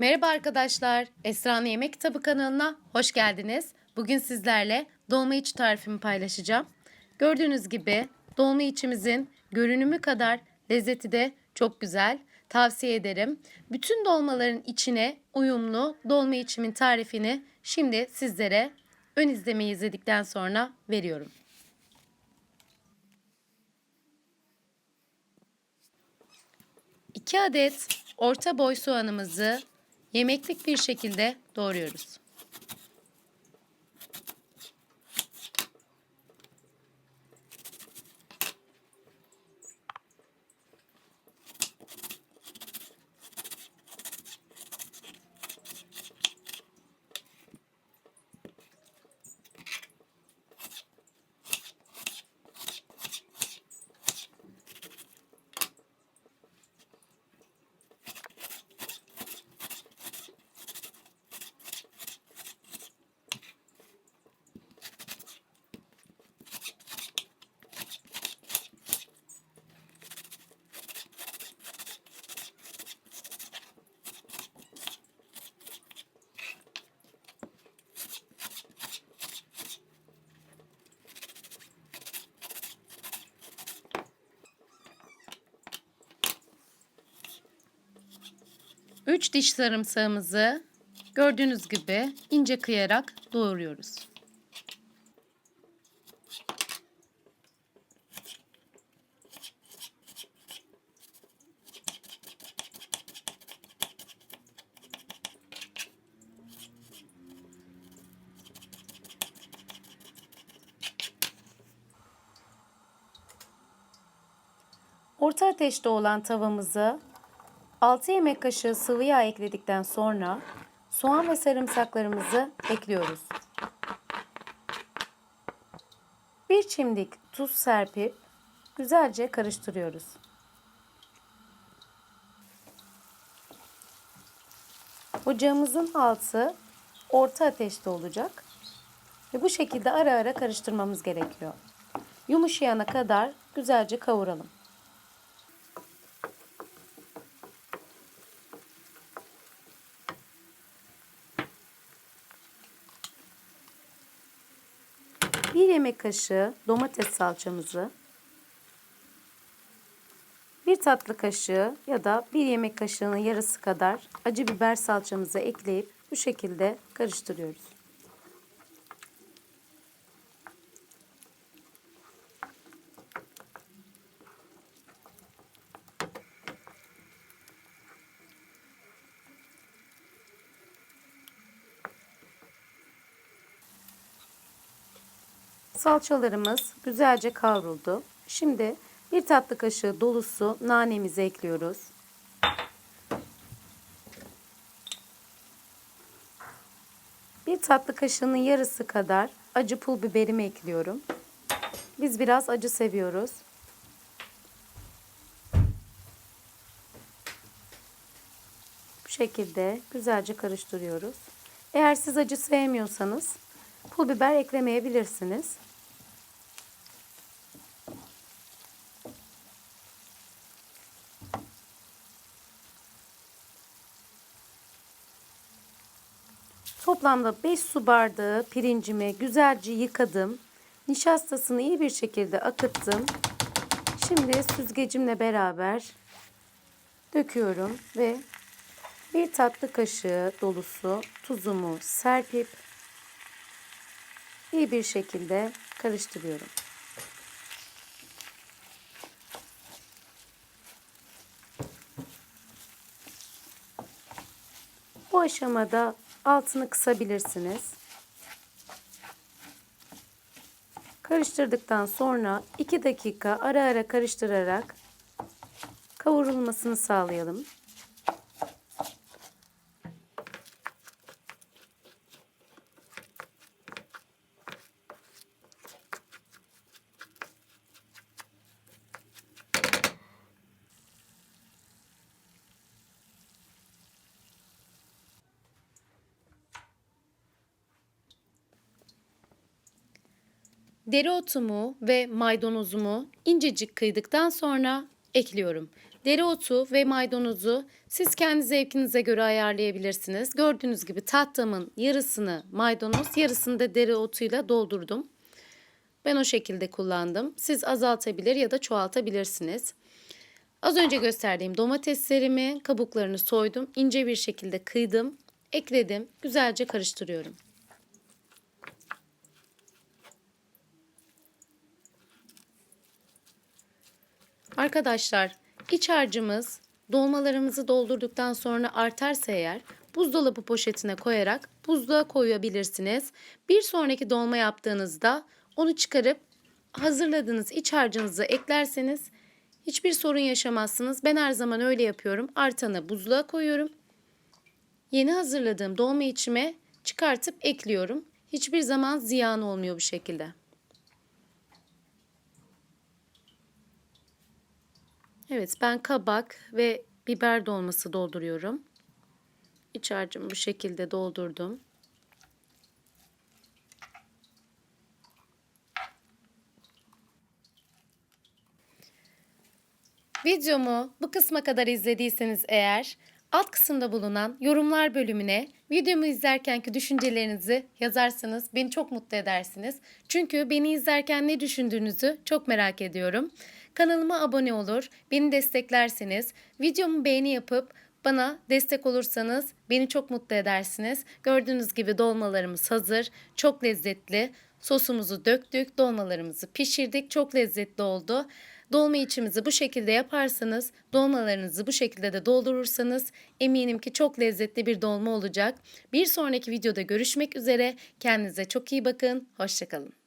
Merhaba arkadaşlar, Esra'nın Yemek Kitabı kanalına hoş geldiniz. Bugün sizlerle dolma iç tarifimi paylaşacağım. Gördüğünüz gibi dolma içimizin görünümü kadar lezzeti de çok güzel. Tavsiye ederim. Bütün dolmaların içine uyumlu dolma içimin tarifini şimdi sizlere ön izlemeyi izledikten sonra veriyorum. İki adet orta boy soğanımızı yemeklik bir şekilde doğruyoruz. Üç diş sarımsağımızı gördüğünüz gibi ince kıyarak doğruyoruz. Orta ateşte olan tavamızı 6 yemek kaşığı sıvı yağ ekledikten sonra soğan ve sarımsaklarımızı ekliyoruz. Bir çimdik tuz serpip güzelce karıştırıyoruz. Ocağımızın altı orta ateşte olacak ve bu şekilde ara ara karıştırmamız gerekiyor. Yumuşayana kadar güzelce kavuralım. Bir yemek kaşığı domates salçamızı, bir tatlı kaşığı ya da bir yemek kaşığının yarısı kadar acı biber salçamızı ekleyip bu şekilde karıştırıyoruz. Salçalarımız güzelce kavruldu. Şimdi bir tatlı kaşığı dolusu nanemizi ekliyoruz. Bir tatlı kaşığının yarısı kadar acı pul biberimi ekliyorum. Biz biraz acı seviyoruz. Bu şekilde güzelce karıştırıyoruz. Eğer siz acı sevmiyorsanız pul biber eklemeyebilirsiniz. Toplamda 5 su bardağı pirincimi güzelce yıkadım. Nişastasını iyi bir şekilde akıttım. Şimdi süzgecimle beraber döküyorum ve bir tatlı kaşığı dolusu tuzumu serpip iyi bir şekilde karıştırıyorum. Bu aşamada altını kısabilirsiniz. Karıştırdıktan sonra 2 dakika ara ara karıştırarak kavurulmasını sağlayalım. Dereotumu ve maydanozumu incecik kıydıktan sonra ekliyorum. Dereotu ve maydanozu siz kendi zevkinize göre ayarlayabilirsiniz. Gördüğünüz gibi tahtımın yarısını maydanoz, yarısını da dereotuyla doldurdum. Ben o şekilde kullandım. Siz azaltabilir ya da çoğaltabilirsiniz. Az önce gösterdiğim domateslerimi, kabuklarını soydum. ince bir şekilde kıydım. Ekledim. Güzelce karıştırıyorum. Arkadaşlar iç harcımız dolmalarımızı doldurduktan sonra artarsa eğer buzdolabı poşetine koyarak buzluğa koyabilirsiniz. Bir sonraki dolma yaptığınızda onu çıkarıp hazırladığınız iç harcınızı eklerseniz hiçbir sorun yaşamazsınız. Ben her zaman öyle yapıyorum. Artanı buzluğa koyuyorum. Yeni hazırladığım dolma içime çıkartıp ekliyorum. Hiçbir zaman ziyan olmuyor bu şekilde. Evet ben kabak ve biber dolması dolduruyorum. İç harcımı bu şekilde doldurdum. Videomu bu kısma kadar izlediyseniz eğer alt kısımda bulunan yorumlar bölümüne videomu izlerkenki düşüncelerinizi yazarsanız beni çok mutlu edersiniz. Çünkü beni izlerken ne düşündüğünüzü çok merak ediyorum. Kanalıma abone olur, beni desteklerseniz, videomu beğeni yapıp bana destek olursanız beni çok mutlu edersiniz. Gördüğünüz gibi dolmalarımız hazır. Çok lezzetli. Sosumuzu döktük, dolmalarımızı pişirdik. Çok lezzetli oldu. Dolma içimizi bu şekilde yaparsanız, dolmalarınızı bu şekilde de doldurursanız eminim ki çok lezzetli bir dolma olacak. Bir sonraki videoda görüşmek üzere. Kendinize çok iyi bakın. Hoşçakalın.